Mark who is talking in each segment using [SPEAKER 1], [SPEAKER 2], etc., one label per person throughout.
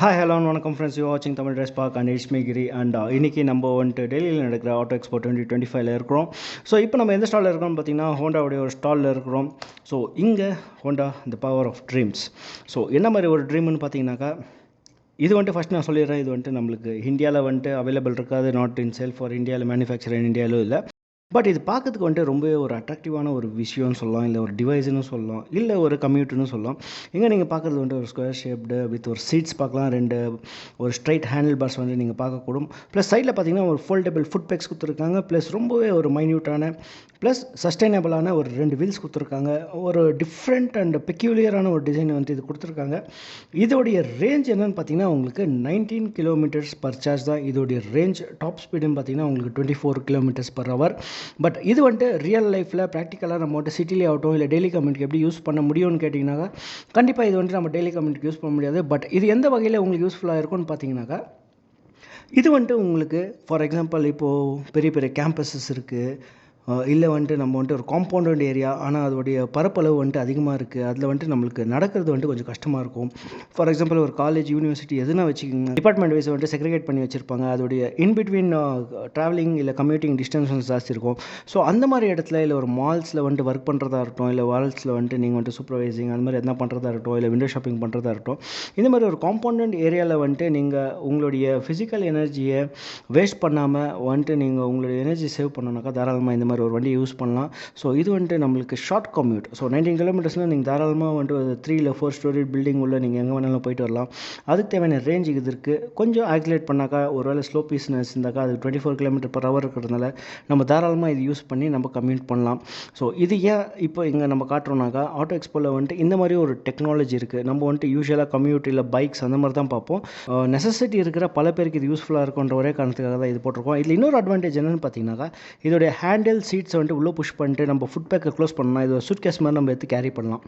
[SPEAKER 1] Hi hello வணக்கம் friends you வாட்சிங் Tamil dress park and இஷ்மிகிரி அண்ட் இன்றைக்கி நம்ம வந்துட்டு டெல்லியில் நடக்கிற ஆட்டோ எக்ஸ்போ டுவெண்ட்டி டுவெண்ட்டி ஃபைவ்ல இருக்கிறோம். ஸோ இப்போ நம்ம எந்த ஸ்டாலில் இருக்கோம்னு பார்த்தீங்கன்னா ஹோண்டாவுடைய ஒரு ஸ்டாலில் இருக்கிறோம். ஸோ இங்கே Honda the power of dreams so என்ன மாதிரி ஒரு ட்ரீம்னு பார்த்தீங்கன்னாக்கா இது வந்துட்டு ஃபஸ்ட் நான் சொல்லிடுறேன். இது வந்துட்டு நம்மளுக்கு இந்தியாவில் வந்துட்டு அவைலபிள் இருக்காது. நாட் இன் செல் ஃபார் இந்தியாவில் மேனுஃபேக்சர் இன் இந்தியாவிலும் இல்லை. பட் இது பார்க்கறதுக்கு வந்துட்டு ரொம்பவே ஒரு அட்ராக்டிவான ஒரு விஷயம்னு சொல்லலாம் இல்லை ஒரு டிவைஸ்னு சொல்லலாம் இல்லை ஒரு கம்யூட்டுன்னு சொல்லலாம். எங்கே நீங்கள் பார்க்குறது வந்துட்டு ஒரு ஸ்கொயர் ஷேப்டு வித் ஒரு சீட்ஸ் பார்க்கலாம் ரெண்டு ஒரு ஸ்ட்ரைட் ஹேண்டில் பார்ஸ் வந்து நீங்கள் பார்க்கக்கூடும். ப்ளஸ் சைடில் பார்த்தீங்கன்னா ஒரு ஃபோல்டபிள் ஃபுட் பேக்ஸ் கொடுத்துருக்காங்க ப்ளஸ் ரொம்பவே ஒரு மைன்யூட்டான ப்ளஸ் சஸ்டைனபிளான ஒரு ரெண்டு வீல்ஸ் கொடுத்துருக்காங்க. ஒரு டிஃப்ரெண்ட் அண்ட் பெக்யூலியரான ஒரு டிசைன் வந்து இது கொடுத்துருக்காங்க. இதோடைய ரேஞ்ச் என்னென்னு பார்த்தீங்கன்னா உங்களுக்கு நைன்டீன் கிலோமீட்டர்ஸ் பர் சார்ஜ் தான். இதோடைய ரேஞ்ச் டாப் ஸ்பீடுன்னு பார்த்தீங்கன்னா உங்களுக்கு twenty four kilometers per hour but இது வந்துட்டு ரியல் லைஃப்பில் ப்ராக்டிக்கலாக நம்ம வந்துட்டு சிட்டிலே ஆகட்டும் இல்லை டெய்லி கம்யூனிட்டி எப்படி யூஸ் பண்ண முடியும்னு கேட்டிங்கனாக்கா கண்டிப்பாக இது வந்துட்டு நம்ம டெய்லி கம்யூனிட்டிக்கு யூஸ் பண்ண முடியாது. பட் இது எந்த வகையில் உங்களுக்கு யூஸ்ஃபுல்லாக இருக்கும்னு பார்த்தீங்கன்னாக்கா இது வந்துட்டு உங்களுக்கு ஃபார் எக்ஸாம்பிள் இப்போது பெரிய பெரிய கேம்பஸஸ் இருக்குது இல்லை வந்துட்டு நம்ம வந்துட்டு ஒரு காம்பவுண்ட் ஏரியா ஆனால் அதோடைய பரப்பளவு வந்துட்டு அதிகமாக இருக்குது அதில் வந்துட்டு நம்மளுக்கு நடக்கிறது வந்துட்டு கொஞ்சம் கஷ்டமாக இருக்கும். ஃபார் எக்ஸாம்பிள் ஒரு காலேஜ் யூனிவர்சிட்டி எதுனா வச்சுக்கோங்க டிபார்ட்மெண்ட் வைஸ் வந்துட்டு செக்ரிகேட் பண்ணி வச்சுருப்பாங்க. அதோடைய இன்பிட்வீன் ட்ராவலிங் இல்லை கம்யூட்டிங் டிஸ்டன்ஸ் வந்து ஜாஸ்தி இருக்கும். ஸோ அந்த மாதிரி இடத்துல இல்லை ஒரு மால்ஸில் வந்துட்டு ஒர்க் பண்ணுறதா இருக்கட்டும் இல்லை வால்ஸில் வந்துட்டு நீங்கள் வந்துட்டு சூப்பர்வைசிங் அந்த மாதிரி எதனா பண்ணுறதா இருக்கட்டும் இல்லை விண்டோ ஷாப்பிங் பண்ணுறதா இருக்கட்டும் இந்த மாதிரி ஒரு காம்பவுண்ட் ஏரியாவில் வந்துட்டு நீங்கள் உங்களுடைய ஃபிசிக்கல் எனர்ஜியை வேஸ்ட் பண்ணாமல் வந்துட்டு நீங்கள் உங்களுடைய எனர்ஜி சேவ் பண்ணணுனாக்கா தாராளமாக இந்த மாதிரி ஒரு வண்டியை யூஸ் பண்ணலாம். ஸோ இது வந்துட்டு நம்மளுக்கு ஷார்ட் கம்யூட் ஸோ நைன்டீன் கிலோமீட்டர்ஸ்னால் நீங்கள் தாராளமாக வந்துட்டு த்ரீ இல்லை ஃபோர் ஸ்டோரி பில்டிங் உள்ள நீங்கள் எங்கே வேணாலும் போயிட்டு வரலாம். அதுக்கு தேவையான ரேஞ்ச் இது இருக்குது கொஞ்சம் ஆக்சிலேட் பண்ணாக்கா ஒரு வேளை ஸ்லோ பீஸ்னஸ் இருந்தாக்கா அது twenty four kilometer per hour இருக்கிறதுனால நம்ம தாராளமாக இது யூஸ் பண்ணி நம்ம கம்யூட் பண்ணலாம். ஸோ இது ஏன் இப்போ இங்கே நம்ம காட்டுறோம்னாக்கா ஆட்டோ எக்ஸ்போவில் வந்துட்டு இந்த மாதிரி ஒரு டெக்னாலஜி இருக்குது நம்ம வந்துட்டு யூஸ்வலாக கம்யூட் இல்லை பைக்ஸ் அந்த மாதிரி தான் பார்ப்போம். நெசசிட்டி இருக்கிற பல பேருக்கு இது யூஸ்ஃபுல்லாக இருக்குன்ற ஒரே காரணத்துக்காக தான் இது போட்டிருக்கோம். இதில் இன்னொரு அட்வான்டேஜ் என்னென்னு பார்த்தீங்கன்னாக்கா இதோடைய ஹேண்டில் சீட்ஸை வந்துட்டு உள்ளே புஷ் பண்ணிட்டு நம்ம ஃபுட் பேக்கை க்ளோஸ் பண்ணலாம் இது ஒரு சூட் கேஸ் மாதிரி நம்ம எடுத்து கேரி பண்ணலாம்.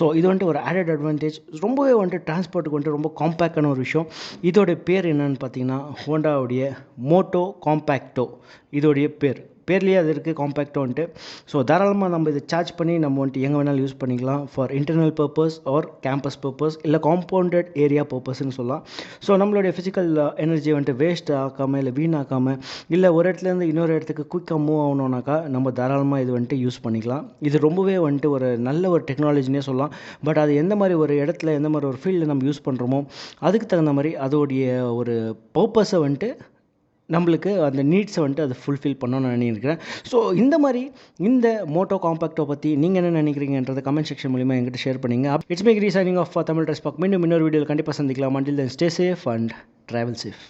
[SPEAKER 1] ஸோ இது வந்துட்டு ஒரு ஆடட் அட்வான்டேஜ் ரொம்பவே வந்துட்டு டிரான்ஸ்போர்ட்டுக்கு வந்துட்டு ரொம்ப காம்பேக்டான ஒரு விஷயம். இதோடைய பேர் என்னென்னு பார்த்தீங்கன்னா ஹோண்டாவுடைய மோட்டோ காம்பேக்டோ இதோடைய பேர். பேர்லேயே அது இருக்குது காம்பேக்டோன்ட்டு ஸோ தாராளமாக நம்ம இதை சார்ஜ் பண்ணி நம்ம uh, வந்துட்டு எங்கே வேணாலும் யூஸ் பண்ணிக்கலாம். For internal purpose or campus purpose இல்லை காம்பவுண்டட் ஏரியா பர்பஸ்ன்னு சொல்லலாம். ஸோ நம்மளுடைய ஃபிசிக்கல் எனர்ஜி வந்துட்டு வேஸ்ட் ஆக்காமல் இல்லை வீணாக்காமல் இல்லை ஒரு இடத்துலேருந்து இன்னொரு இடத்துக்கு குயிக்காக மூவ் ஆகணுன்னாக்கா நம்ம தாராளமாக இது வந்துட்டு யூஸ் பண்ணிக்கலாம். இது ரொம்பவே வந்துட்டு ஒரு நல்ல ஒரு டெக்னாலஜினே சொல்லலாம். பட் அது எந்த மாதிரி ஒரு இடத்துல எந்த மாதிரி ஒரு ஃபீல்டில் நம்ம யூஸ் பண்ணுறோமோ அதுக்கு தகுந்த மாதிரி அதோடைய ஒரு பர்பஸை வந்துட்டு நம்மளுக்கு அந்த நீட்ஸை வந்துட்டு அதை ஃபுல்ஃபில் பண்ணணும்னு நான் நினைக்கிறேன். ஸோ இந்த மாதிரி இந்த மோட்டோ காம்பேக்டோ பற்றி நீங்கள் என்ன நினைக்கிறீங்கன்றதை கமெண்ட் செக்ஷன் மூலிமா எங்கிட்ட ஷேர் பண்ணிங்க. It's make resigning off Tamil dress pack மீண்டும் இன்னொரு வீடியோவில் கண்டிப்பாக சந்திக்கலாம். Until then stay safe and travel safe